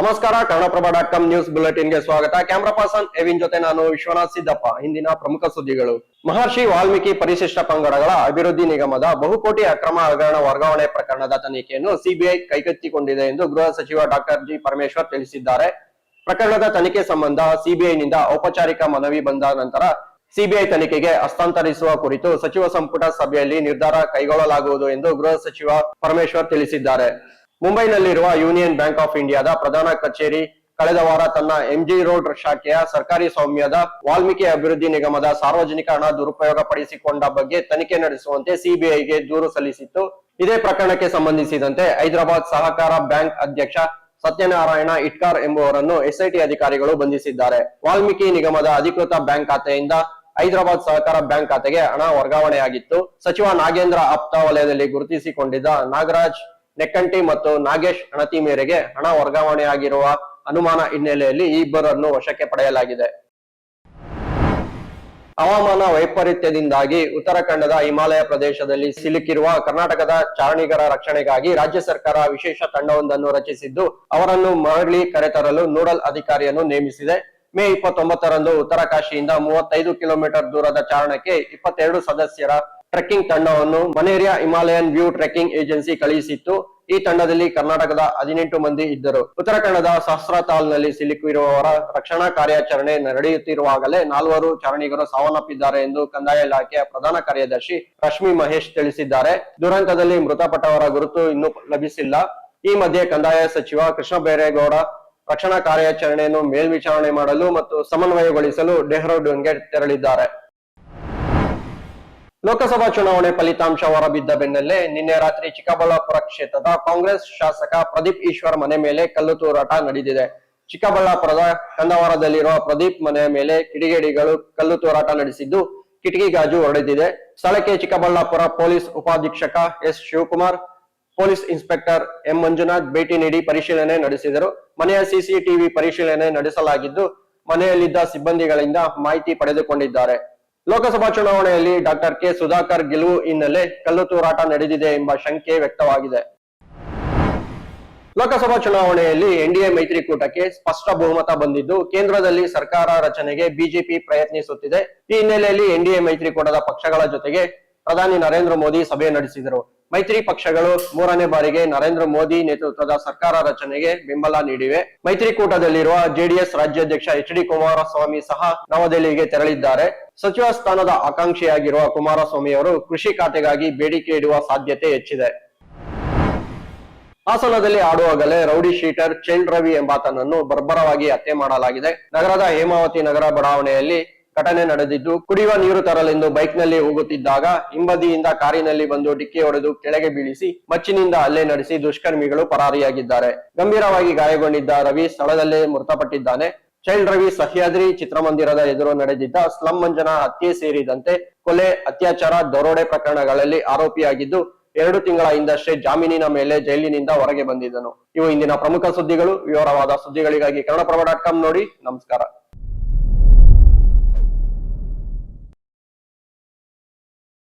ನಮಸ್ಕಾರ, Kannadaprabha dot com news ಬುಲೆಟಿನ್ಗೆ ಸ್ವಾಗತ. ಕ್ಯಾಮ್ರಾ ಪರ್ಸನ್ ಎವಿನ್ ಜೊತೆ ನಾನು ವಿಶ್ವನಾಥ್ ಸಿದ್ದಪ್ಪ. ಹಿಂದಿನ ಪ್ರಮುಖ ಸುದ್ದಿಗಳು. ಮಹರ್ಷಿ ವಾಲ್ಮೀಕಿ ಪರಿಶಿಷ್ಟ ಪಂಗಡಗಳ ಅಭಿವೃದ್ಧಿ ನಿಗಮದ ಬಹುಕೋಟಿ ಅಕ್ರಮ ಹಗರಣ ವರ್ಗಾವಣೆ ಪ್ರಕರಣದ ತನಿಖೆಯನ್ನು ಸಿಬಿಐ ಕೈಗೆತ್ತಿಕೊಂಡಿದೆ ಎಂದು ಗೃಹ ಸಚಿವ ಡಾಕ್ಟರ್ ಜಿ ಪರಮೇಶ್ವರ್ ತಿಳಿಸಿದ್ದಾರೆ. ಪ್ರಕರಣದ ತನಿಖೆ ಸಂಬಂಧ ಸಿಬಿಐನಿಂದ ಔಪಚಾರಿಕ ಮನವಿ ಬಂದ ನಂತರ ಸಿಬಿಐ ತನಿಖೆಗೆ ಹಸ್ತಾಂತರಿಸುವ ಕುರಿತು ಸಚಿವ ಸಂಪುಟ ಸಭೆಯಲ್ಲಿ ನಿರ್ಧಾರ ಕೈಗೊಳ್ಳಲಾಗುವುದು ಎಂದು ಗೃಹ ಸಚಿವ ಪರಮೇಶ್ವರ್ ತಿಳಿಸಿದ್ದಾರೆ. ಮುಂಬೈನಲ್ಲಿರುವ ಯೂನಿಯನ್ ಬ್ಯಾಂಕ್ ಆಫ್ ಇಂಡಿಯಾದ ಪ್ರಧಾನ ಕಚೇರಿ ಕಳೆದ ವಾರ ತನ್ನ ಎಂಜಿ ರೋಡ್ ಶಾಖೆಯ ಸರ್ಕಾರಿ ಸ್ವಾಮ್ಯದ ವಾಲ್ಮೀಕಿ ಅಭಿವೃದ್ಧಿ ನಿಗಮದ ಸಾರ್ವಜನಿಕ ಹಣ ದುರುಪಯೋಗ ಪಡಿಸಿಕೊಂಡ ಬಗ್ಗೆ ತನಿಖೆ ನಡೆಸುವಂತೆ ಸಿಬಿಐಗೆ ದೂರು ಸಲ್ಲಿಸಿತ್ತು. ಇದೇ ಪ್ರಕರಣಕ್ಕೆ ಸಂಬಂಧಿಸಿದಂತೆ ಹೈದರಾಬಾದ್ ಸಹಕಾರ ಬ್ಯಾಂಕ್ ಅಧ್ಯಕ್ಷ ಸತ್ಯನಾರಾಯಣ ಇಟ್ಕಾರ್ ಎಂಬುವರನ್ನು ಎಸ್ಐಟಿ ಅಧಿಕಾರಿಗಳು ಬಂಧಿಸಿದ್ದಾರೆ. ವಾಲ್ಮೀಕಿ ನಿಗಮದ ಅಧಿಕೃತ ಬ್ಯಾಂಕ್ ಖಾತೆಯಿಂದ ಹೈದರಾಬಾದ್ ಸಹಕಾರ ಬ್ಯಾಂಕ್ ಖಾತೆಗೆ ಹಣ ವರ್ಗಾವಣೆಯಾಗಿತ್ತು. ಸಚಿವ ನಾಗೇಂದ್ರ ಆಪ್ತ ವಲಯದಲ್ಲಿ ಗುರುತಿಸಿಕೊಂಡಿದ್ದ ನಾಗರಾಜ್ ನೆಕ್ಕಂಟಿ ಮತ್ತು ನಾಗೇಶ್ ಅಣತಿ ಮೇರೆಗೆ ಹಣ ವರ್ಗಾವಣೆಯಾಗಿರುವ ಅನುಮಾನ ಹಿನ್ನೆಲೆಯಲ್ಲಿ ಈ ಇಬ್ಬರನ್ನು ವಶಕ್ಕೆ ಪಡೆಯಲಾಗಿದೆ. ಹವಾಮಾನ ವೈಪರೀತ್ಯದಿಂದಾಗಿ ಉತ್ತರಾಖಂಡದ ಹಿಮಾಲಯ ಪ್ರದೇಶದಲ್ಲಿ ಸಿಲುಕಿರುವ ಕರ್ನಾಟಕದ ಚಾರಣಿಗರ ರಕ್ಷಣೆಗಾಗಿ ರಾಜ್ಯ ಸರ್ಕಾರ ವಿಶೇಷ ತಂಡವೊಂದನ್ನು ರಚಿಸಿದ್ದು, ಅವರನ್ನು ಮರಳಿ ಕರೆತರಲು ನೋಡಲ್ ಅಧಿಕಾರಿಯನ್ನು ನೇಮಿಸಿದೆ. ಮೇ ಇಪ್ಪತ್ತೊಂಬತ್ತರಂದು ಉತ್ತರಕಾಶಿಯಿಂದ ಮೂವತ್ತೈದು ಕಿಲೋಮೀಟರ್ ದೂರದ ಚಾರಣಕ್ಕೆ ಇಪ್ಪತ್ತೆರಡು ಸದಸ್ಯರ ಟ್ರೆಕ್ಕಿಂಗ್ ತಂಡವನ್ನು Maneria Himalayan view trekking agency ಕಳುಹಿಸಿತ್ತು. ಈ ತಂಡದಲ್ಲಿ ಕರ್ನಾಟಕದ ಹದಿನೆಂಟು ಮಂದಿ ಇದ್ದರು. ಉತ್ತರಾಖಂಡದ ಸಹಸ್ರತಾಲ್ನಲ್ಲಿ ಸಿಲುಕಿರುವವರ ರಕ್ಷಣಾ ಕಾರ್ಯಾಚರಣೆ ನಡೆಯುತ್ತಿರುವಾಗಲೇ ನಾಲ್ವರು ಚರಣಿಗರು ಸಾವನ್ನಪ್ಪಿದ್ದಾರೆ ಎಂದು ಕಂದಾಯ ಇಲಾಖೆಯ ಪ್ರಧಾನ ಕಾರ್ಯದರ್ಶಿ ರಶ್ಮಿ ಮಹೇಶ್ ತಿಳಿಸಿದ್ದಾರೆ. ದುರಂತದಲ್ಲಿ ಮೃತಪಟ್ಟವರ ಗುರುತು ಇನ್ನೂ ಲಭಿಸಿಲ್ಲ. ಈ ಮಧ್ಯೆ ಕಂದಾಯ ಸಚಿವ ಕೃಷ್ಣ ಬೈರೇಗೌಡ ರಕ್ಷಣಾ ಕಾರ್ಯಾಚರಣೆಯನ್ನು ಮೇಲ್ವಿಚಾರಣೆ ಮಾಡಲು ಮತ್ತು ಸಮನ್ವಯಗೊಳಿಸಲು ಡೆಹ್ರಾಡೂನ್ಗೆ ತೆರಳಿದ್ದಾರೆ. ಲೋಕಸಭಾ ಚುನಾವಣೆ ಫಲಿತಾಂಶ ಹೊರಬಿದ್ದ ಬೆನ್ನಲ್ಲೇ ನಿನ್ನೆ ರಾತ್ರಿ ಚಿಕ್ಕಬಳ್ಳಾಪುರ ಕ್ಷೇತ್ರದ ಕಾಂಗ್ರೆಸ್ ಶಾಸಕ ಪ್ರದೀಪ್ ಈಶ್ವರ್ ಮನೆ ಮೇಲೆ ಕಲ್ಲು ತೂರಾಟ ನಡೆದಿದೆ. ಚಿಕ್ಕಬಳ್ಳಾಪುರದ ಕಂದವಾರದಲ್ಲಿರುವ ಪ್ರದೀಪ್ ಮನೆಯ ಮೇಲೆ ಕಿಡಿಗೇಡಿಗಳು ಕಲ್ಲು ತೂರಾಟ ನಡೆಸಿದ್ದು ಕಿಟಕಿ ಗಾಜು ಹೊಡೆದಿದೆ. ಸ್ಥಳಕ್ಕೆ Chikkaballapur police ಉಪಾಧೀಕ್ಷಕ S Shivakumar, police inspector M Manjunath ಭೇಟಿ ನೀಡಿ ಪರಿಶೀಲನೆ ನಡೆಸಿದರು. ಮನೆಯ ಸಿಸಿಟಿವಿ ಪರಿಶೀಲನೆ ನಡೆಸಲಾಗಿದ್ದು ಮನೆಯಲ್ಲಿದ್ದ ಸಿಬ್ಬಂದಿಗಳಿಂದ ಮಾಹಿತಿ ಪಡೆದುಕೊಂಡಿದ್ದಾರೆ. ಲೋಕಸಭಾ ಚುನಾವಣೆಯಲ್ಲಿ ಡಾಕ್ಟರ್ ಕೆ ಸುಧಾಕರ್ ಗೆಲುವು ಹಿನ್ನೆಲೆ ಕಲ್ಲು ತೂರಾಟ ನಡೆದಿದೆ ಎಂಬ ಶಂಕೆ ವ್ಯಕ್ತವಾಗಿದೆ. ಲೋಕಸಭಾ ಚುನಾವಣೆಯಲ್ಲಿ ಎನ್ಡಿಎ ಮೈತ್ರಿಕೂಟಕ್ಕೆ ಸ್ಪಷ್ಟ ಬಹುಮತ ಬಂದಿದ್ದು, ಕೇಂದ್ರದಲ್ಲಿ ಸರ್ಕಾರ ರಚನೆಗೆ ಬಿಜೆಪಿ ಪ್ರಯತ್ನಿಸುತ್ತಿದೆ. ಈ ಹಿನ್ನೆಲೆಯಲ್ಲಿ ಎನ್ಡಿಎ ಮೈತ್ರಿಕೂಟದ ಪಕ್ಷಗಳ ಜೊತೆಗೆ ಪ್ರಧಾನಿ ನರೇಂದ್ರ ಮೋದಿ ಸಭೆ ನಡೆಸಿದರು. ಮೈತ್ರಿ ಪಕ್ಷಗಳು ಮೂರನೇ ಬಾರಿಗೆ ನರೇಂದ್ರ ಮೋದಿ ನೇತೃತ್ವದ ಸರ್ಕಾರ ರಚನೆಗೆ ಬೆಂಬಲ ನೀಡಿವೆ. ಮೈತ್ರಿಕೂಟದಲ್ಲಿರುವ ಜೆಡಿಎಸ್ ರಾಜ್ಯಾಧ್ಯಕ್ಷ ಎಚ್ ಡಿ ಕುಮಾರಸ್ವಾಮಿ ಸಹ ನವದೆಹಲಿಗೆ ತೆರಳಿದ್ದಾರೆ. ಸಚಿವ ಸ್ಥಾನದ ಆಕಾಂಕ್ಷಿಯಾಗಿರುವ ಕುಮಾರಸ್ವಾಮಿ ಅವರು ಕೃಷಿ ಖಾತೆಗಾಗಿ ಬೇಡಿಕೆ ಇಡುವ ಸಾಧ್ಯತೆ ಹೆಚ್ಚಿದೆ. ಹಾಸನದಲ್ಲಿ ಆಡುವಾಗಲೇ ರೌಡಿ ಶೀಟರ್ ಚೆಂಡ್ ರವಿ ಎಂಬಾತನನ್ನು ಬರ್ಬರವಾಗಿ ಹತ್ಯೆ ಮಾಡಲಾಗಿದೆ. ನಗರದ ಹೇಮಾವತಿ ನಗರ ಬಡಾವಣೆಯಲ್ಲಿ ಘಟನೆ ನಡೆದಿದ್ದು, ಕುಡಿಯುವ ನೀರು ತರಲೆಂದು ಬೈಕ್ನಲ್ಲಿ ಹೋಗುತ್ತಿದ್ದಾಗ ಹಿಂಬದಿಯಿಂದ ಕಾರಿನಲ್ಲಿ ಬಂದು ಡಿಕ್ಕಿ ಹೊಡೆದು ಕೆಳಗೆ ಬೀಳಿಸಿ ಮಚ್ಚಿನಿಂದ ಹಲ್ಲೆ ನಡೆಸಿ ದುಷ್ಕರ್ಮಿಗಳು ಪರಾರಿಯಾಗಿದ್ದಾರೆ. ಗಂಭೀರವಾಗಿ ಗಾಯಗೊಂಡಿದ್ದ ರವಿ ಸ್ಥಳದಲ್ಲೇ ಮೃತಪಟ್ಟಿದ್ದಾನೆ. ಚೈಲ್ಡ್ ರವಿ ಸಹ್ಯಾದ್ರಿ ಚಿತ್ರಮಂದಿರದ ಎದುರು ನಡೆದಿದ್ದ ಸ್ಲಂ ಮಂಜನ ಹತ್ಯೆ ಸೇರಿದಂತೆ ಕೊಲೆ, ಅತ್ಯಾಚಾರ, ದರೋಡೆ ಪ್ರಕರಣಗಳಲ್ಲಿ ಆರೋಪಿಯಾಗಿದ್ದು ಎರಡು ತಿಂಗಳ ಹಿಂದಷ್ಟೇ ಜಾಮೀನಿನ ಮೇಲೆ ಜೈಲಿನಿಂದ ಹೊರಗೆ ಬಂದಿದ್ದನು. ಇವು ಇಂದಿನ ಪ್ರಮುಖ ಸುದ್ದಿಗಳು. ವಿವರವಾದ ಸುದ್ದಿಗಳಿಗಾಗಿ ಕನ್ನಡಪ್ರಭ ಡಾಟ್ ಕಾಮ್ ನೋಡಿ. ನಮಸ್ಕಾರ.